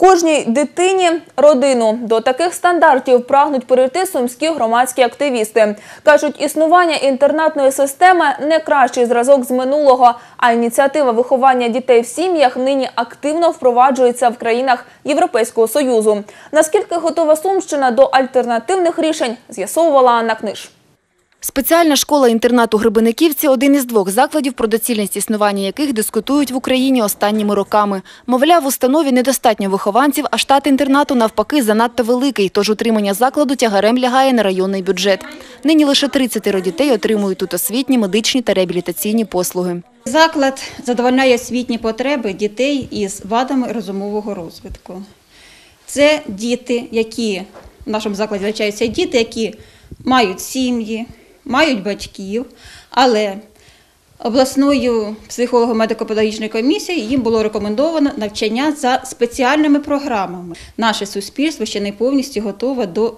Кожній дитині родину до таких стандартів прагнуть перейти сумські громадські активісти. Кажуть, існування інтернатної системи не кращий зразок з минулого, а ініціатива виховання дітей в сім'ях нині активно впроваджується в країнах Європейського союзу. Наскільки готова Сумщина до альтернативних рішень, з'ясовувала Анна Книж. Спеціальна школа-інтернат у Гребениківці – один із двох закладів, про доцільність існування яких дискутують в Україні останніми роками. Мовляв, в установі недостатньо вихованців, а штат інтернату навпаки занадто великий, тож утримання закладу тягарем лягає на районний бюджет. Нині лише 30 дітей отримують тут освітні, медичні та реабілітаційні послуги. Заклад задовольняє освітні потреби дітей із вадами розумового розвитку. Це діти, які в нашому закладі навчаються діти, які мають сім'ї, мають батьків, але обласною психолого-медико-педагогічною комісією їм було рекомендовано навчання за спеціальними програмами. Наше суспільство ще не повністю готове до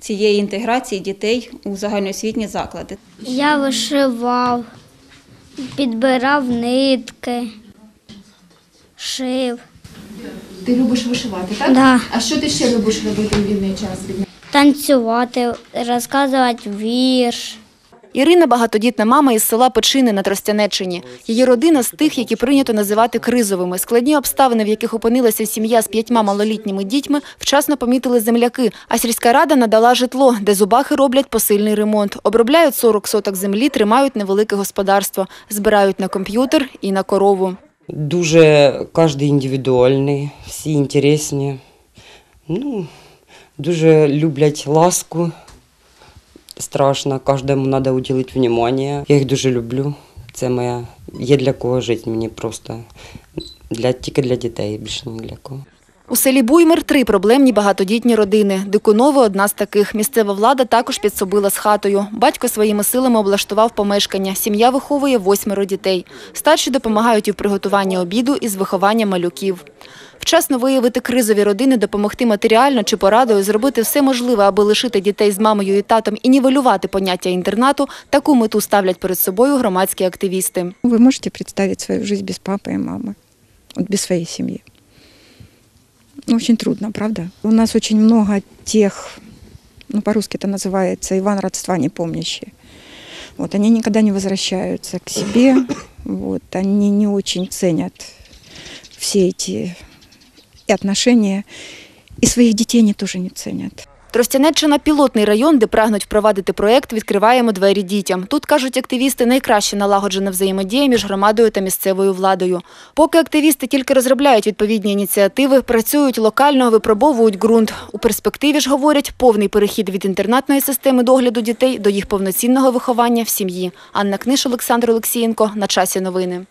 цієї інтеграції дітей у загальноосвітні заклади. Я вишивав, підбирав нитки, шив, Ти любиш вишивати, так? Да. А що ти ще любиш робити у вільний час? танцювати, розказувати вірш. Ірина – багатодітна мама із села Печини на Тростянеччині. Її родина з тих, які прийнято називати кризовими. Складні обставини, в яких опинилася сім'я з п'ятьма малолітніми дітьми, вчасно помітили земляки. А сільська рада надала житло, де зубахи роблять посильний ремонт. Обробляють 40 соток землі, тримають невелике господарство. Збирають на комп'ютер і на корову. Дуже кожен індивідуальний, всі інтересні. Ну, дуже люблять ласку. Страшно, кожному треба уділити внимання. Я їх дуже люблю. Це моя є для кого жити мені просто. Для, тільки для дітей, більше ні для кого. У селі Буймир три проблемні багатодітні родини. Дикуново – одна з таких. Місцева влада також підсобила з хатою. Батько своїми силами облаштував помешкання. Сім'я виховує восьмеро дітей. Старші допомагають і в приготуванні обіду, і з виховання малюків. Вчасно виявити кризові родини, допомогти матеріально чи порадою, зробити все можливе, аби лишити дітей з мамою і татом і нівелювати поняття інтернату – таку мету ставлять перед собою громадські активісти. Вы можете представить свою жизнь без папы и мамы, вот без своей семьи? Ну, Очень трудно, правда? У нас очень много тех, ну, по-русски это называется, Иван родства не помнящие. Вот, они никогда не возвращаются к себе, вот, они не очень ценят все эти и отношения, и своих детей они тоже не ценят. Тростянеччина – пілотний район, де прагнуть впровадити проєкт «Відкриваємо двері дітям». Тут, кажуть активісти, найкраще налагоджена взаємодія між громадою та місцевою владою. Поки активісти тільки розробляють відповідні ініціативи, працюють локально, випробовують ґрунт. У перспективі ж, говорять, повний перехід від інтернатної системи догляду дітей до їх повноцінного виховання в сім'ї. Анна Книш, Олександр Олексієнко. На часі новини.